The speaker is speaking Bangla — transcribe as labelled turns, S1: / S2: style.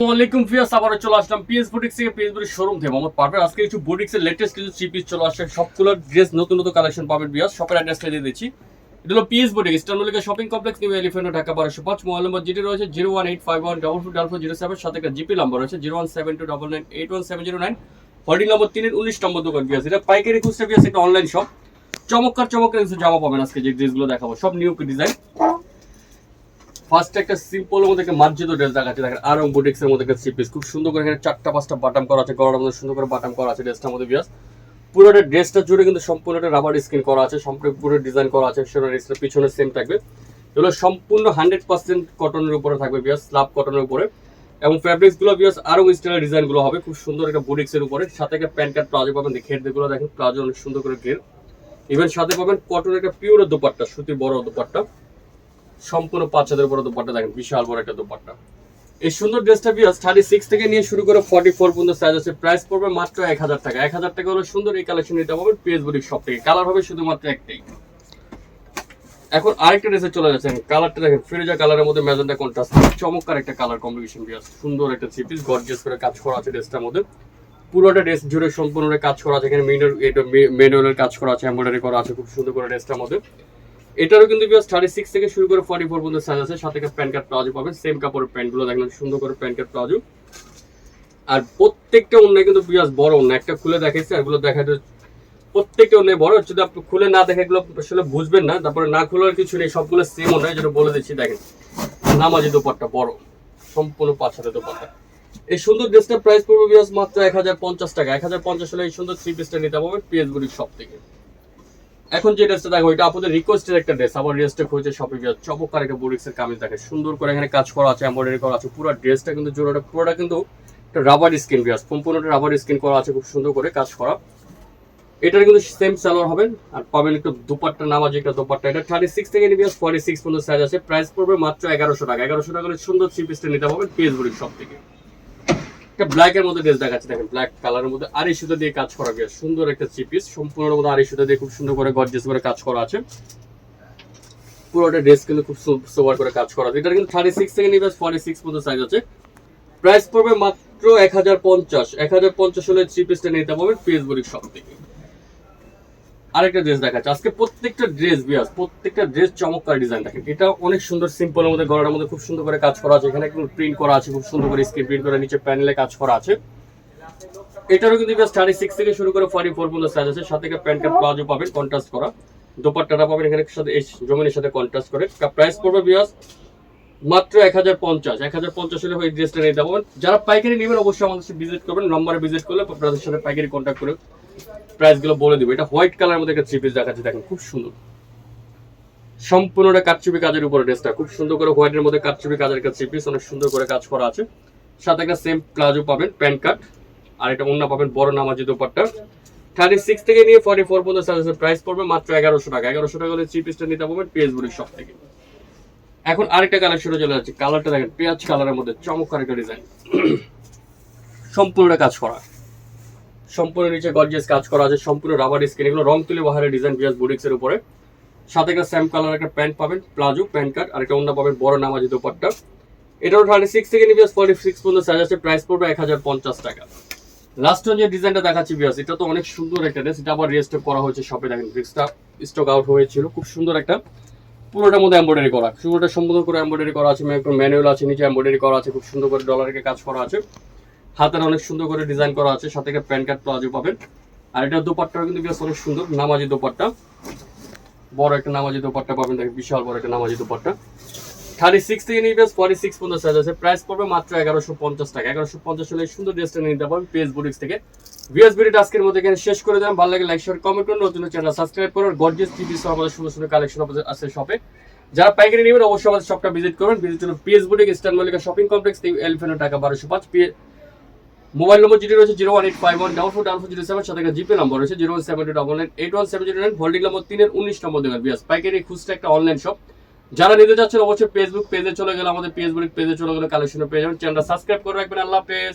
S1: ওয়ালাইকুম ফিয়াস চলে আসলাম পিএস বুটিক্স থেকে। পিএস বুটিক শোরুম থেকে। আজকে কিছু বুটিক্সের লেটেস্ট কিছু থ্রি পিস চলে আসছে। সবগুলো ড্রেস নতুন নতুন কালেকশন পাবেন বিয়াস শপের দিয়ে দিচ্ছি। এটা PS boutique ইস্টার্নলিকা shopping complex new elephant Dhaka বারোশো পাঁচ। মোবাইল নম্বর যেটি রয়েছে zero one eight five one double double four zero seven সাথে একটা জিপি নাম্বার রয়েছে zero one seven two double nine eight one seven zero nine holding number তিনের উনিশ নম্বর দোকান বিয়াস এটা পাইকারি খুচরা বিয়াস একটা অনলাইন শপ চমৎকার চমৎকার কিছু জামা পাবেন আজকে যে ড্রেসগুলো দেখাবো। সব নিউ ডিজাইন ফার্স্ট একটা সিম্পল মধ্যে একটা মার্জিত ড্রেস দেখাচ্ছে। দেখেন আর বুটিক্স এর মধ্যে একটা থ্রি পিস খুব সুন্দর করে এখানে চারটা পাঁচটা বাটাম করা আছে। গলার মধ্যে সুন্দর করে বাটাম করা আছে ড্রেসটার মধ্যে বিয়াস পুরোটা ড্রেসটা জুড়ে কিন্তু সম্পূর্ণ একটা রাবার স্কিন করা আছে। সম্পূর্ণ পুরো ডিজাইন করা আছে। সেটা ড্রেসটার পিছনে সেম থাকবে। এগুলো সম্পূর্ণ হান্ড্রেড পার্সেন্ট কটনের উপরে থাকবে বিয়াস স্লাব কটনের উপরে। এবং ফ্যাব্রিক্সগুলো বিয়াস আরও স্টাইলের ডিজাইনগুলো হবে। খুব সুন্দর একটা বুটিক্স এর উপরে। সাথে একটা প্যান্ট কার্ড প্লাজো পাবেন। ঘেরগুলো দেখেন, প্লাজো অনেক সুন্দর করে ঘের ইভেন সাথে পাবেন কটনের একটা পিওর দোপাট্টা, সুতির বড় দোপাট্টা। সম্পূর্ণ পাঁচ হাজার বড় দোপাট্টা, দেখেন বিশাল বড় একটা দোপাট্টা। এই সুন্দর ড্রেসটা বিয়াস থার্টি সিক্স থেকে নিয়ে শুরু করে ফর্টি ফোর পর্যন্ত সাইজ আছে। প্রাইস পড়বে মাত্র এক হাজার টাকা। এক হাজার টাকা হলো সুন্দর এই কালেকশন নিতে পারবেন পিএস বুটিক শপ থেকে। কালার হবে শুধুমাত্র একটাই। এখন আরেকটা ড্রেসে চলে যাচ্ছেন কালারটা দেখেন, ফিরোজা কালারের মধ্যে ম্যাজেন্টা কন্ট্রাস্ট চমৎকার একটা কালার কম্বিনেশন বিয়াস সুন্দর একটা থ্রি পিস গর্জিয়াস করে কাজ করা আছে ড্রেসটার মধ্যে। পুরোটা ড্রেস জুড়ে সম্পূর্ণ কাজ করা আছে। এখানে মেনুয়ালের কাজ করা আছে এমব্রয়ডারি করা আছে, খুব সুন্দর করে ড্রেসটার মধ্যে। এটারও কিন্তু থার্টি সিক্স থেকে শুরু করে ফর্টি ফোর পর্যন্ত সাইজ আছে। সাথে একটা প্যান্ট কার্ড প্লাজো পাবেন। সেম কাপড়ের প্যান্টগুলো দেখেন সুন্দর করে প্যান্ট কার্ড প্লাজো আর প্রত্যেকটা অন্য কিন্তু বিয়াস বড় অন্য একটা খুলে দেখাইছে এগুলো দেখাতে প্রত্যেকটা অন্য বড়। যদি আপনি খুলে না দেখে, এগুলো আসলে বুঝবেন না। তারপরে না খোলার কিছু নেই, সবগুলো সেম অন্য যেটা বলে দিচ্ছি, দেখেন। নামাজি দোপাট্টা বড়। সম্পূর্ণ পাঁচ হাতে এই সুন্দর ড্রেসটার প্রাইস পড়বে বিয়াস মাত্র এক হাজার পঞ্চাশ টাকা। এক হাজার পঞ্চাশ হলে এই সুন্দর থ্রি পিসটা নিতে পারবেন পিএস বুড়ির শপ থেকে। এখন যে ড্রেসটা দেখো, এটা আপনাদের রিকোয়েস্টের একটা ড্রেস আবার ড্রেসটা খুঁজে শপে গিয়ে চমৎকার একটা বুড়িক্সের কামিজ দেখে সুন্দর করে এখানে কাজ করা আছে এমব্রয়ডারি করা আছে। পুরো ড্রেসটা কিন্তু জোড়াটা, পুরোটা কিন্তু একটা রাবার স্কিন বিয়াস সম্পূর্ণটা রাবার স্কিন করা আছে, খুব সুন্দর করে কাজ করা। এটার কিন্তু সেম সালোয়ার হবে, আর পাবেন একটু দুপাট্টা নামাজ একটা দুপাট্টা। এটা থার্টি সিক্স থেকে নিবি ফর্টি সিক্স পর্যন্ত সাইজ আছে। প্রাইস পড়বে মাত্র এগারোশো টাকা। এগারোশো টাকা সুন্দর থ্রি পিসটা নিতে পারবেন পিএস বুড়ির শপ থেকে। একটা ব্ল্যাক এর মধ্যে ড্রেস দেখাচ্ছে, দেখেন ব্ল্যাক কালারের মধ্যে আড়াই সুতা দিয়ে কাজ করা গিয়ে সুন্দর একটা থ্রি পিস সম্পূর্ণ মধ্যে আড়াই সুতা দিয়ে খুব সুন্দর করে গর্জেস করে কাজ করা আছে। পুরোটা ড্রেস কিন্তু খুব সোবার করে কাজ করা আছে। এটা কিন্তু থার্টি সিক্স থেকে নিবে ফর্টি সিক্স পর্যন্ত সাইজ আছে। প্রাইস পড়বে মাত্র এক হাজার পঞ্চাশ। এক হাজার পঞ্চাশ হলে থ্রি পিসটা নিতে পারবেন ফেসবুক শপ থেকে। আরেকটা ড্রেস দেখাচ্ছে। আজকে প্রত্যেকটা ড্রেস বিয়াস, প্রত্যেকটা ড্রেস চমৎকার ডিজাইন দেখেন। এটা অনেক সুন্দর সিম্পলের মধ্যে, গলার মধ্যে খুব সুন্দর করে কাজ করা আছে। এখানে কিন্তু প্রিন্ট করা আছে, খুব সুন্দর করে স্ক্রিন প্রিন্ট করে নিচে প্যানেলে কাজ করা আছে। এটারও কিন্তু থার্টি সিক্স থেকে শুরু করে ফর্টি ফোর পর্যন্ত সাইজ আছে। সাথে প্যান্ট কাপ প্লাজো পাবেন কন্ট্রাস্ট করা। দোপাট্টাটা পাবেন এখানে সাথে জমিনের সাথে কন্ট্রাস্ট করে। প্রাইস পড়বে বিয়াস মাত্র এক হাজার পঞ্চাশ। এক হাজার পঞ্চাশ হলে ওই ড্রেসটা নিতে পারবেন যারা পাইকারি নেবেন, অবশ্যই আমাদের ভিজিট করবেন। নম্বরে ভিজিট করলে আপনাদের সাথে পাইকারি কন্ট্যাক্ট করে প্রাইসগুলো বলে দিব। এটা হোয়াইট কালারের মধ্যে একটা থ্রি পিস দেখাচ্ছে, দেখেন, খুব সুন্দর। সম্পূর্ণটা কাটচুপি কাজের উপরে ড্রেসটা খুব সুন্দর করে হোয়াইটের মধ্যে কাটচুপি কাজের একটা থ্রি পিস অনেক সুন্দর করে কাজ করা আছে। সাথে একটা সেম প্লাজো পাবেন প্যান্ট কাট, আর এটা অন্য পাবেন, বড় নামাজি দোপাট্টা। থার্টি সিক্স থেকে নিয়ে ফর্টি ফোর পর্যন্ত সাইজের প্রাইস পড়বে, মাত্র এগারোশো টাকা। এগারোশো টাকা হলে থ্রি পিসটা নিতে পারবেন পেজ বুড়ির শপ থেকে। এখন আরেকটা কালেকশনে চলে যাচ্ছে। কালারটা দেখেন, পেঁয়াজ কালারের মধ্যে চমৎকার একটা ডিজাইন সম্পূর্ণটা কাজ করা। সম্পূর্ণ নিচে গর্জিয়াস কাজ করা আছে, সম্পূর্ণ রাবার স্কিন এগুলো রং তুলি বাহারের ডিজাইন বিয়াস বুটিক্স এর উপরে। সাথে একটা স্যাম কালার একটা প্যান্ট পাবেন, প্লাজো প্যান্ট কাট আর একটা অন্য পাবেন, বড় নামাজি দোপাট্টা। এটাও থার্টি সিক্স থেকে নিবিয়াস ফর্টি সিক্স পর্যন্ত সাইজ আছে প্রাইস পড়বে এক হাজার পঞ্চাশ টাকা। লাস্ট যে ডিজাইনটা দেখাচ্ছি বিয়াস, এটা তো অনেক সুন্দর একটা ড্রেস এটা আবার রেস্টপ করা হয়েছে শপে দেখেন ব্রিক্সটা স্টক আউট হয়েছিল, খুব সুন্দর একটা। পুরোটার মধ্যে এমব্রয়ডারি করা, পুরোটা সম্পূর্ণ করে এমব্রয়ডারি করা আছে একটু ম্যানুয়াল আছে, নিচে এমব্রয়ডারি করা আছে, খুব সুন্দর করে ডলারের কাজ করা আছে। হাতের অনেক সুন্দর করে ডিজাইন করা আছে, সাথে প্যান্ট কার্ড প্লাজো পাবেন। আর এটা দোপাট্টাও কিন্তু বেশ অনেক সুন্দর, নামাজি দোপাট্টা। বড় একটা নামাজি দোপাট্টা পাবেন, দেখেন বিশাল বড় একটা নামাজি দোপাট্টা। থার্টি সিক্স থেকে নিয়ে বেশ ফর্টি সিক্স পর্যন্ত সাইজ আছে। প্রাইস পড়বে মাত্র এগারোশো পঞ্চাশ টাকা। এগারোশো পঞ্চাশ হলে সুন্দর ড্রেসটা নিতে পারবেন পেজ বুটিক্স থেকে। ভিএস বিডি আজকের মধ্যে এখানে শেষ করে দেন ভালো লাগে লাইক শেয়ার কমেন্ট করুন। নতুন চ্যানেল সাবস্ক্রাইব করুন। গর্জিয়াস টিভি সহ আমাদের সুন্দর সুন্দর কালেকশন আছে শপে যারা পাইকারি নেবেন, অবশ্যই আমাদের শপটা ভিজিট করবেন ভিজিট করুন PS boutique eastern Mallika shopping complex elephant টাকা বারোশো পাঁচ। মোবাইল নম্বর যেটি রয়েছে zero one eight five one, double four double four zero seven, সাথে জিপে নম্বর রয়েছে zero one seven two double nine, eight one seven zero nine, holding number তিনের উনিশ নম্বর দেবেন বিয়াস। পাইকারি খুচরা একটা অনলাইন শপ যারা নিতে যাচ্ছেন অবশ্যই ফেসবুক পেজে চলে গেলে, আমাদের ফেসবুক পেজে চলে গেলে কালেকশন পেয়ে যাবেন। চ্যানেলটা সাবস্ক্রাইব করে রাখবেন। আল্লাহ পেজ